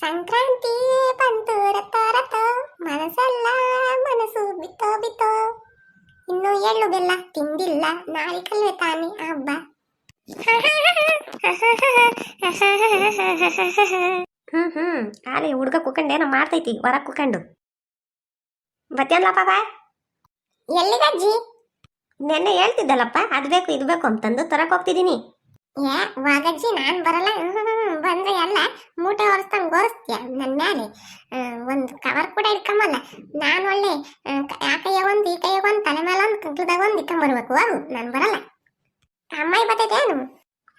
ಸಂಕ್ರಾಂತಿ ಬಂತು ರತ ರತ ಮನಸ್ಸೆಲ್ಲ ಮನಸ್ಸು ಬಿತ್ತೋ ಬಿತ್ತೋ. ಇನ್ನು ಎಳ್ಳು ಬೆಲ್ಲ, ತಿಂದಿಲ್ಲ ನಾಳೆ ಕಲ್ವೆ ತಾನೆ, ಹಬ್ಬ. ಹ್ಮ್ ಹ್ಮ್. ಅಲ್ಲಿ ಹುಡ್ಗ ಕುಕ್ಕಂಡು ಏನೋ ಮಾಡ್ತೈತಿ, ಹೊರಗೆ ಕುಕ್ಕಂಡು ಬತ್ತೇನ್ಲಪ್ಪ ಬಾ ಎಲ್ಲಿಗಜ್ಜಿ? ನೆನ್ನೆ ಹೇಳ್ತಿದ್ದಲ್ಲಪ್ಪ, ಅದು ಬೇಕು, ಇದು ಬೇಕು ಅಂತಂದು, ತರಕ್ ಹೋಗ್ತಿದ್ದೀನಿ. ಏ ವಾಗಜ್ಜಿ ನಾನು ಬರಲ್ಲ. ಬಂದ್ರೆ ಎಲ್ಲ ಮೂಟೆ ಹೊರಸ್ತಂಗ್ ಗೋರಿಸ್ತೀಯ ನನ್ನ ಮ್ಯಾಲೆ. ಆ, ಒಂದು ಕವರ್ ಕೂಡ ಇಟ್ಕೊಂಬಲ್ಲ ನಾನು ಒಳ್ಳೆ ಆ, ಕ- ಆ ಕೈಯಾಗ ಒಂದು ಈ ಕೈಯಾಗ ಒಂದು ತಲೆ ಮೇಲೆ ಒಂದು ಕಗ್ಲದಾಗ ಒಂದು ಇಟ್ಕೊಂಬರ್ಬೇಕು. ಅವು ನಾನು ಬರಲ್ಲ. ಅಮ್ಮಾಯಿ ಬರ್ತೈತೇನು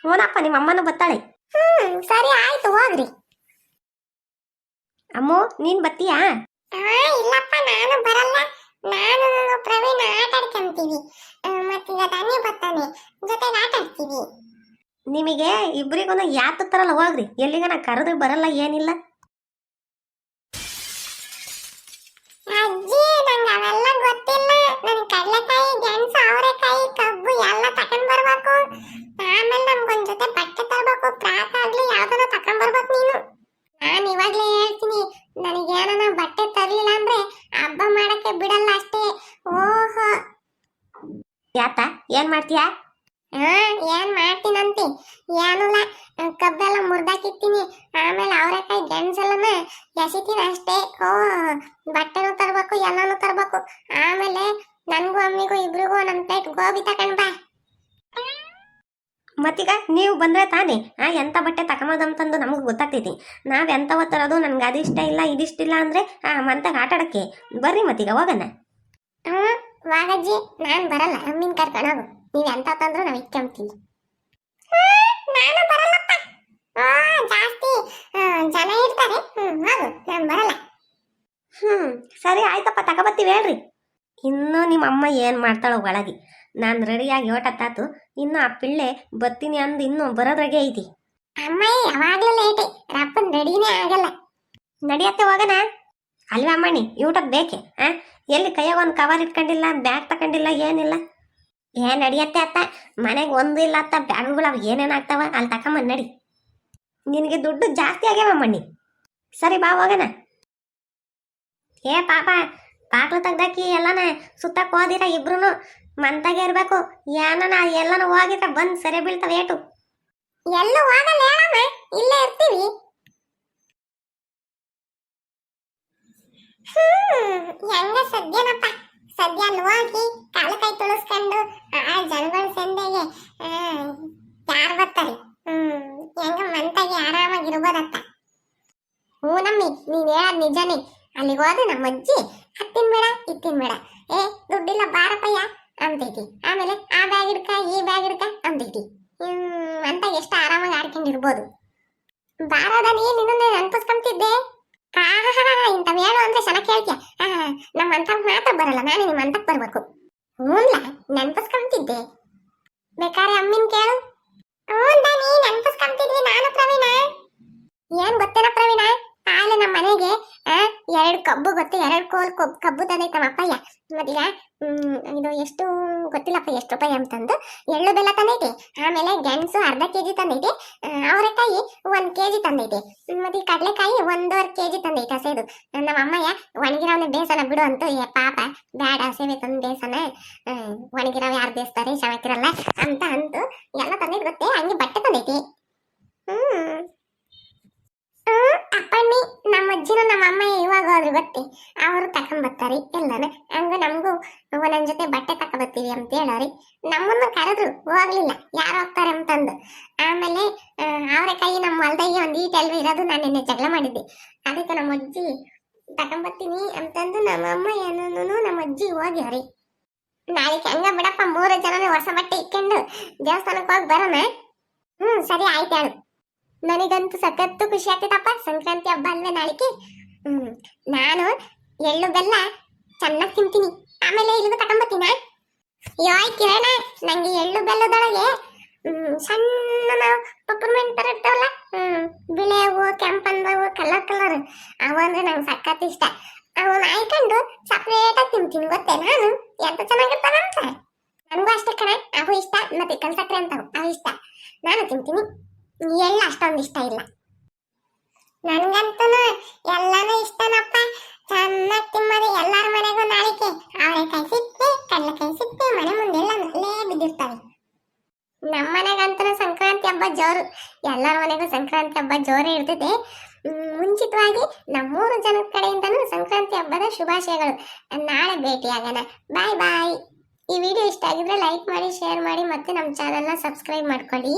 ಹ್ಞೂನಪ್ಪ ನಿಮ್ಮ ಅಮ್ಮನೂ ಬತ್ತಾಳೆ ಹ್ಮ್ ಸರಿ ಆಯ್ತು ಹೋಗ್ರಿ. ಅಮ್ಮು ನೀನ್ ಬತ್ತೀಯಾ ಆ ಇಲ್ಲಪ್ಪ ನಾನು ಬರಲ್ಲ. ನಿಮಗೆ ಇಬ್ರಿಗೂ ಯಾತ ತರಲ್ಲ ಹೋಗ್ರಿ. ಎಲ್ಲಿಗನ ಕರೆದು ಬರಲ್ಲ ಏನಿಲ್ಲ. ಅಜ್ಜಿ ನಂಗೆ ಅವೆಲ್ಲ ಗೊತ್ತಿಲ್ಲ. ನನಗೆ ಕಡಲೆಕಾಯಿ ಗೆಣಸು ಅವರೆಕಾಯಿ ಕಬ್ಬು ಎಲ್ಲ ತಕೊಂಡ್ ಬರ್ಬೇಕು. ಆಮೇಲೆ ನಮ್ಗೊಂದ್ ಜೊತೆ ಬಟ್ಟೆ ತರಬೇಕು. ಫ್ರಾಕ್ ಆಗ್ಲಿ ಯಾವ್ದನ ತಕೊಂಡ್ ಬರ್ಬೇಕು ನೀನು. ನಾನು ಇವಾಗ್ಲೇ ಹೇಳ್ತೀನಿ ನನಗೆ ಏನನ ಬಟ್ಟೆ ತರ್ಲಿಲ್ಲ ಅಂದ್ರೆ ಹಬ್ಬ ಮಾಡಕ್ಕೆ ಬಿಡಲ್ಲ ಅಷ್ಟೇ. ಓಹೋ. ಯಾತ ಏನ್ ಮಾಡ್ತೀಯಾ? ಹಾ ಏನ್ ಮಾಡ್ತೀನಂತಿ? ಏನಿಲ್ಲ ಕಬ್ಬೆಲ್ಲ ಮುರ್ದಾಕಿತ್ತೀನಿ ಆಮೇಲೆ ಅವರೆಕಾಯಿ ಗೆಣಸೆಲ್ಲನ ಎಸಿತೀನಿ ಅಷ್ಟೇ. ಓ ಬಟ್ಟೆನೂ ತರಬೇಕು ಎಲ್ಲಾನು ತರಬೇಕು. ಆಮೇಲೆ ನನಗೂ ಅಮ್ಮಿಗೂ ಇಬ್ರಿಗೂ ನನ್ ಪ್ಲೇಟ್ ಗೋಬಿ ತಕೊಂಡ್ ಬಾ. ಮತ್ತೀಗ ನೀವು ಬಂದ್ರೆ ತಾನೇ? ಆ ಎಂಥ ಬಟ್ಟೆ ತಗೊಂಬೋದಂತಂದು ನಮಗೆ ಗೊತ್ತಾಗ್ತೈತಿ. ನಾವು ಎಂತವ ತರೋದು ನನಗೆ ಅದಿಷ್ಟ ಇಲ್ಲ ಇದಿಷ್ಟಿಲ್ಲ ಅಂದ್ರೆ ಆ ಮಂತಾಗ ಆಟ ಬರ್ರಿ ಮತ್ತೀಗ ಹೋಗಣ. ಹ್ಞೂ ವಾಗಜ್ಜಿ ನಾನು ಬರಲ್ಲ. ಅಮ್ಮಿನ ಕರ್ಕೊಂಡು ಹೋಗು. ನೀವ್ ಎಂತ ತಂದ್ರು ನಾವ್ ಇಟ್ಕೊಂತೀವಿ ನಾನು ಬರಲ್ಲಪ್ಪ. ಆ ಜಾಸ್ತಿ ಜನ ಇರ್ತಾರೆ. ಹ್ಮ್ ನಾನ್ ಬರಲ್ಲ. ಹ್ಮ್ ಸರಿ ಆಯ್ತಪ್ಪ ತಗೋಬತ್ತೀವಿ ಹೇಳ್ರಿ. ಇನ್ನೂ ನಿಮ್ಮ ಅಮ್ಮ ಏನು ಮಾಡ್ತಾಳೋ ಒಳಗೆ. ನಾನು ರೆಡಿಯಾಗಿ ಓಟತ್ತಾತು ಇನ್ನು ಆ ಪಿಳ್ಳೆ ಬತ್ತೀನಿ ಅಂದು ಇನ್ನೂ ಬರೋದ್ರಾಗೆ ಐತಿ. ಅಮ್ಮ ಯಾವಾಗ್ಲೂ ಲೇಟೆ ರಪ್ಪನ್ ರೆಡಿನೇ ಆಗಲ್ಲ. ನಡಿಯತ್ತೆ ಹೋಗನ ಅಲ್ವಾ ಅಮ್ಮಣಿ ಊಟಕ್ಕೆ ಬೇಕೆ ಆ? ಎಲ್ಲಿ ಕೈಯಾಗ ಒಂದು ಕವರ್ ಇಟ್ಕೊಂಡಿಲ್ಲ ಬ್ಯಾಗ್ ತಕೊಂಡಿಲ್ಲ ಏನಿಲ್ಲ? ಏನ್ ನಡಿಯತ್ತೆ ಅತ್ತ? ಮನೆಗೆ ಒಂದು ಇಲ್ಲ ಅತ್ತ ಬ್ಯಾಗುಗಳು ಅವು ಏನೇನು ಆಗ್ತಾವ ಅಲ್ಲಿ ತಕೊಂಬಂದು ನಡಿ. ನಿನಗೆ ದುಡ್ಡು ಜಾಸ್ತಿ ಆಗ್ಯಾವ ಮಣ್ಣಿ. ಸರಿ, ಬಾ, ಹೋಗಣ. ಏ, ಪಾಪ, ಬಾಗ್ಲು ತೆಗ್ದಾಕಿ ಎಲ್ಲನ ಸುತ್ತಕ್ಕೆ ಹೋದಿರ ಇಬ್ರು ಮಂತಾಗೆ ಇರಬೇಕು. ಏನನ ಎಲ್ಲನ ಹೋಗಿದ್ರೆ, ಬಂದು ಸರಿ ಬೀಳ್ತಾವ ಏಟು. ಎಲ್ಲೂ ಹೋಗಲ್ಲ ಹೇಳಮ್ಮ, ಇಲ್ಲೇ ಇರ್ತೀವಿ. ಹೆಂಗ ಸದ್ಯನಪ್ಪ? ಸದ್ಯ ಹೋಗಿ ಕಾಲು ಕೈ ತುಳಿಸ್ಕೊಂಡು, ಆ ಜನಗಳ ಸಂದೆಗೆ ಯಾರು ಬರ್ತಾರೆ? ಹ್ಮ್, ಹೆಂಗ ಮಂತಾಗಿ ಆರಾಮಾಗಿರ್ಬೋದತ್ತ ಹ್ಞೂ ನಮ್ಮಿ ನೀನ್ ಹೇಳೋದ್ ನಿಜನೇ. ಅಲ್ಲಿಗೆ ಹೋದ ನಮ್ಮ ಅಜ್ಜಿ ಹತ್ತಿನ ಬೇಡ, ಇತ್ತಿನ ಬೇಡ. ಏ, ದುಡ್ಡಿಲ್ಲ ಬಾರಪ್ಪಯ್ಯ ಅಂತೈತಿ ಆಮೇಲೆ, ಆ ಬ್ಯಾಗ್ ಹಿಡ್ಕ, ಈ ಬ್ಯಾಗ್ ಹಿಡ್ಕ ಅಂತೈತಿ ಹ್ಮ್ ಅಂತ ಎಷ್ಟು ಆರಾಮಾಗಿ ಆಡ್ಕೊಂಡಿರ್ಬೋದು ಬಾರದ ನೀ ನಿನ್ನ ನೆನ್ಪಿಸ್ಕೊಂತಿದ್ದೆ? ಇಂಥವ್ ಹೇಳು ಅಂದ್ರೆ ಚೆನ್ನಾಗಿ ಕೇಳ್ತೀಯ ನಮ್ಮ ಅಂತ ಬರಲ್ಲ ನಾನು ನಿಮ್ಮ ಅಂತಕ್ ಬರ್ಬೇಕು. ಹ್ಞೂನ್ಲ ನೆನ್ಪಿಸ್ಕೊಂತಿದ್ದೆ. ಬೇಕಾದ್ರೆ ಅಮ್ಮಿನ ಕೇಳು ಹ್ಞೂ ನೀ ನೆನ್ಪಿಸ್ಕೊಂತಿದ್ವಿ ನಾನು ಪ್ರವೀಣ ಏನ್ ಗೊತ್ತೇನ ಪ್ರವೀಣ ಆಲೆ ನಮ್ಮ ಮನೆಗೆ ಎರಡು ಕಬ್ಬು ಗೊತ್ತೆ ಎರಡು ಕೋಲ್ ಕಬ್ಬು ಕಬ್ಬು ತಂದೈತಮ್ಮ ಅಪ್ಪಯ್ಯ? ಮತ್ತೀಗ ಇದು ಎಷ್ಟು ಗೊತ್ತಿಲ್ಲಪ್ಪ ಎಷ್ಟು ರೂಪಾಯಿ ಅಂತಂದು. ಎಳ್ಳು ಬೆಲ್ಲ ತಂದೈತೆ ಆಮೇಲೆ ಗೆಣಸು ಅರ್ಧ ಕೆಜಿ ತಂದೈತೆ ಆ, ಅವರೆಕಾಯಿ ಒಂದ್ ಕೆಜಿ ತಂದೈತೆ ಮತ್ತೆ ಕಡಲೆಕಾಯಿ ಒಂದೂವರೆ ಕೆಜಿ ತಂದೈತೆ ಹಸೆದು. ನಮ್ಮ ಅಮ್ಮಯ್ಯ ಒಣಗಿರವನ್ನ ಬೇಸನ ಬಿಡು ಅಂತ ಪಾಪ ಬ್ಯಾಡ ಹಸೆವೆ ತಂದು ಬೇಸನ ಒಣಗಿರವ ಯಾರು ಬೇಯಿಸ್ತಾರೆ ಚೆನ್ನಾಗಿರಲ್ಲ ಅಂತ ಅಂತು ಎಲ್ಲ ತಂದೈತೆ ಗೊತ್ತೇ ಹಂಗೆ ಬಟ್ಟೆ ತಂದೈತಿ ಹ್ಮ್ ಹ್ಮ್, ಅಪ್ಪಣ್ಣಿ ನಮ್ಮ ಅಜ್ಜಿನ ನಮ್ಮ ಅಮ್ಮ ಇವಾಗ ಹೋದ್ರು ಗೊತ್ತಿ? ಅವರು ತಕೊಂಬರ್ತಾರೆ ಎಲ್ಲಾನ. ಹಂಗ ನಮಗೂ ಒಂದೊಂದ್ ಜೊತೆ ಬಟ್ಟೆ ತಕೊಬರ್ತೀವಿ ಅಂತ ಹೇಳೋರಿ. ನಮ್ಮನ್ನು ಕರೆದ್ರು, ಹೋಗ್ಲಿಲ್ಲ. ಯಾರು ಹೋಗ್ತಾರೆ ಅಂತಂದು. ಆಮೇಲೆ ಅವರೆಕಾಯಿ ನಮ್ಮ ಹೊಲ್ದಾಗೆ ಒಂದು ಈಟ್ ಇರೋದು ನಾನು ನಿನ್ನೆ ಜಗಳ ಮಾಡಿದ್ದೆ. ಅದಕ್ಕೆ ನಮ್ಮ ಅಜ್ಜಿ ತಕೊಂಬರ್ತೀನಿ ಅಂತಂದು ನಮ್ಮ ಅಮ್ಮ ಏನೂ ನಮ್ಮ ಅಜ್ಜಿ ಹೋಗ್ಯಾರಿ. ನಾಳೆ ಹಂಗ ಬಿಡಪ್ಪ, ಮೂರು ಜನನೇ ಹೊಸ ಬಟ್ಟೆ ಇಟ್ಕೊಂಡು ದೇವಸ್ಥಾನಕ್ಕೆ ಹೋಗಿ ಬರೋಣ. ಹ್ಮ್, ಸರಿ, ಆಯ್ತು ಹೇಳು. ನನಗಂತೂ ಸಖತ್ತು ಖುಷಿ ಆಗ್ತೈತಪ್ಪ ಸಂಕ್ರಾಂತಿ ಹಬ್ಬ ಅಲ್ವೇ ನಾಳೆಗೆ ಹ್ಮ್. ನಾನು ಎಳ್ಳು ಬೆಲ್ಲ ಚೆನ್ನಾಗಿ ತಿಂತೀನಿ. ಆಮೇಲೆ ಇಲ್ಲಿಗೂ ತಕೊಂಬತ್ತೀನ ಯಾಯ್ ಕಿರಣ ನಂಗೆ ಎಳ್ಳು ಬೆಲ್ಲದೊಳಗೆ ಸಣ್ಣ ಪಪ್ಪರ್ಮೆಂಟ್ ತರ ಇರ್ತಾವಲ್ಲ ಹ್ಮ್ ಬಿಳಿ ಹೂವು ಕಲರ್ ಕಲರ್. ಅವು ಅಂದ್ರೆ ನಂಗೆ ಸಖತ್ ಇಷ್ಟ. ಅವನ್ನ ಆಯ್ಕೊಂಡು ಸಪ್ರೇಟ್ ಆಗಿ ತಿಂತೀನಿ, ಗೊತ್ತೇ? ನಾನು? ಎಂತ ಚೆನ್ನಾಗಿರ್ತಾವಂತ? ನನಗೂ ಅಷ್ಟೇ ಕಣ. ಅವು ಇಷ್ಟ, ಮತ್ತೆ ಕಲ್ಸಕ್ರೆ ಅಂತಾವು. ಅವು ಇಷ್ಟ. ನಾನು ತಿಂತೀನಿ. ಎಳ್ಳು ಅಷ್ಟೊಂದು ಇಷ್ಟ ಇಲ್ಲ. ನನ್ಗಂತೂ ಎಲ್ಲಾನು ಇಷ್ಟನಪ್ಪ. ಚೆನ್ನಾಗಿ ತಿಮ್ಮದು ಎಲ್ಲರ ಮನೆಗೂ ನಾಳಿಕೆ. ಅವರೆಕಾಯಿ ಸಿಕ್ತೆ ಕಡಲೆಕಾಯಿ ಸಿಕ್ತೆ ಮನೆ ಮುಂದೆಲ್ಲ ನಲ್ಲೇ ಬಿದ್ದಿರ್ತಾವೆ. ನಮ್ಮ ಮನೆಗಂತೂ ಸಂಕ್ರಾಂತಿ ಹಬ್ಬ ಜೋರು. ಎಲ್ಲರ ಮನೆಗೂ ಸಂಕ್ರಾಂತಿ ಹಬ್ಬ ಜೋರೇ ಇರ್ತದೆ. ಮುಂಚಿತವಾಗಿ ನಮ್ಮೂರು ಜನದ ಕಡೆಯಿಂದನೂ ಸಂಕ್ರಾಂತಿ ಹಬ್ಬದ ಶುಭಾಶಯಗಳು. ನಾಳೆ ಭೇಟಿಯಾಗೋಣ ಬಾಯ್ ಬಾಯ್. ಈ ವಿಡಿಯೋ ಇಷ್ಟ ಆಗಿದ್ರೆ ಲೈಕ್ ಮಾಡಿ, ಶೇರ್ ಮಾಡಿ ಮತ್ತೆ ನಮ್ಮ ಚಾನಲ್ನ ಸಬ್ಸ್ಕ್ರೈಬ್ ಮಾಡ್ಕೊಳ್ಳಿ.